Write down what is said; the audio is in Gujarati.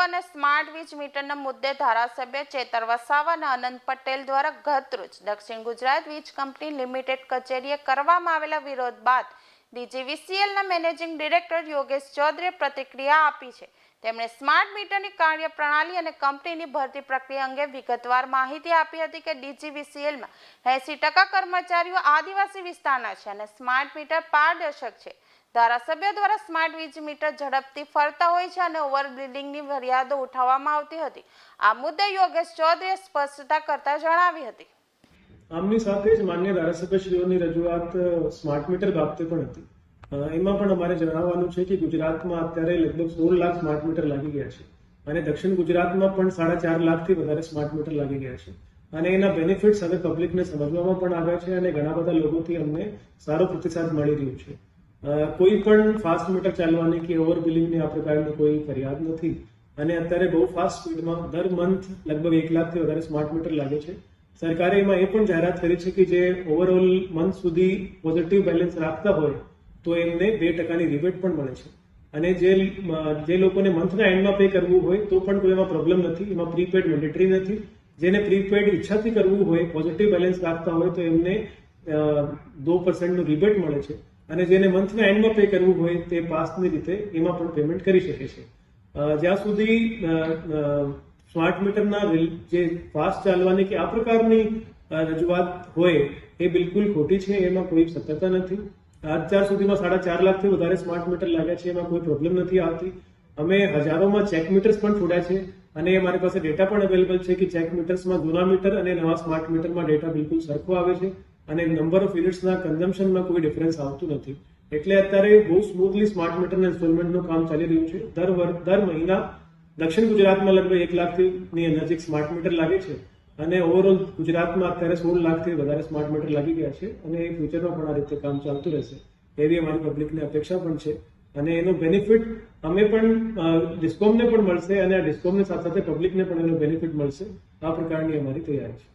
અને સ્માર્ટ વીજ મીટરના મુદ્દે ધારાસભ્ય ચેતર વસાવા અને અનંત પટેલ દ્વારા ગતરોજ દક્ષિણ ગુજરાત વીજ કંપની લિમિટેડ કચેરીએ કરવામાં આવેલા વિરોધ બાદ ડીજીવીસીએલના મેનેજિંગ ડિરેક્ટર યોગેશ ચૌધરીએ પ્રતિક્રિયા આપી છે. તેમણે સ્માર્ટ મીટરની કાર્યપ્રણાલી અને કંપનીની ભરતી પ્રક્રિયા અંગે વિગતવાર માહિતી આપી હતી કે ડીજીવીસીએલમાં એંસી ટકા કર્મચારીઓ આદિવાસી વિસ્તારના છે અને સ્માર્ટ મીટર પારદર્શક છે. ધારાસભ્ય દ્વારા સ્માર્ટ વીજ મીટર ઝડપથી ફરતા હોય છે અને ઓવર બિલ્ડિંગની ફરિયાદો ઉઠાવવામાં આવતી હતી. આ મુદ્દે યોગેશ ચૌધરીએ સ્પષ્ટતા કરતા જણાવી હતી. આમની સાથે જ માન્ય ધારાસભ્યશ્રીઓની રજૂઆત સ્માર્ટ મીટર બાબતે પણ હતી. એમાં પણ અમારે જણાવવાનું છે કે ગુજરાતમાં અત્યારે લગભગ સોળ લાખ સ્માર્ટ મીટર લાગી ગયા છે અને દક્ષિણ ગુજરાતમાં પણ સાડા ચાર લાખથી વધારે સ્માર્ટ મીટર લાગી ગયા છે. અને એના બેનિફિટ્સ હવે પબ્લિકને સમજવામાં પણ આવ્યા છે અને ઘણા બધા લોકોથી અમને સારો પ્રતિસાદ મળી રહ્યો છે. કોઈ પણ ફાસ્ટ મીટર ચાલવાની કે ઓવર બિલિંગની આ પ્રકારની કોઈ ફરિયાદ નથી. અને અત્યારે બહુ ફાસ્ટ સ્પીડમાં દર મંથ લગભગ એક લાખથી વધારે સ્માર્ટ મીટર લાગે છે. સરકારે એમાં એ પણ જાહેરાત કરી છે કે જે ઓવરઓલ મંથ સુધી પોઝિટિવ બેલેન્સ રાખતા હોય, તો એમને બે ટકાની રિબેટ પણ મળે છે. અને જે જે લોકોને મંથના એન્ડમાં પે કરવું હોય, તો પણ કોઈ એમાં પ્રોબ્લેમ નથી. એમાં પ્રીપેડ મેન્ડેટરી નથી. જેને પ્રીપેડ ઈચ્છાથી કરવું હોય પોઝિટિવ બેલેન્સ રાખતા હોય, તો એમને દો પર્સન્ટનું રિબેટ મળે છે. અને જેને મંથના એન્ડમાં પે કરવું હોય, તે પાસની રીતે એમાં પણ પેમેન્ટ કરી શકે છે. જ્યાં સુધી સ્માર્ટ મીટરના જે ફાસ્ટ ચાલવાની કે આ પ્રકારની રજૂઆત હોય એ બિલકુલ ખોટી છે, એમાં કોઈ સત્યતા નથી. અત્યાર સુધીમાં સાડા ચાર લાખથી વધારે સ્માર્ટ મીટર લાગ્યા છે, એમાં કોઈ પ્રોબ્લેમ નથી આવતી. અમે હજારોમાં ચેક મીટર્સ પણ છોડ્યા છે અને અમારી પાસે ડેટા પણ અવેલેબલ છે કે ચેક મીટર્સમાં જૂના મીટર અને નવા સ્માર્ટ મીટરમાં ડેટા બિલકુલ સરખો આવે છે અને નંબર ઓફ યુનિટ્સના કન્ઝમ્પશનમાં કોઈ ડિફરન્સ આવતું નથી. એટલે અત્યારે બહુ સ્મૂથલી સ્માર્ટ મીટરના ઇન્સ્ટોલમેન્ટનું કામ ચાલી રહ્યું છે. દર દર મહિના દક્ષિણ ગુજરાતમાં લગભગ એક લાખની નજીક સ્માર્ટ મીટર લાગે છે અને ઓવરઓલ ગુજરાતમાં અત્યારે સોળ લાખથી વધારે સ્માર્ટ મીટર લાગી ગયા છે અને એ ફ્યુચરમાં પણ આ રીતે કામ ચાલતું રહેશે. એવી અમારી પબ્લિકની અપેક્ષા પણ છે અને એનો બેનિફિટ અમે પણ ડિસ્કોમને પણ મળશે અને આ ડિસ્કોમની સાથે સાથે પબ્લિકને પણ એનો બેનિફિટ મળશે. આ પ્રકારની અમારી તૈયારી છે.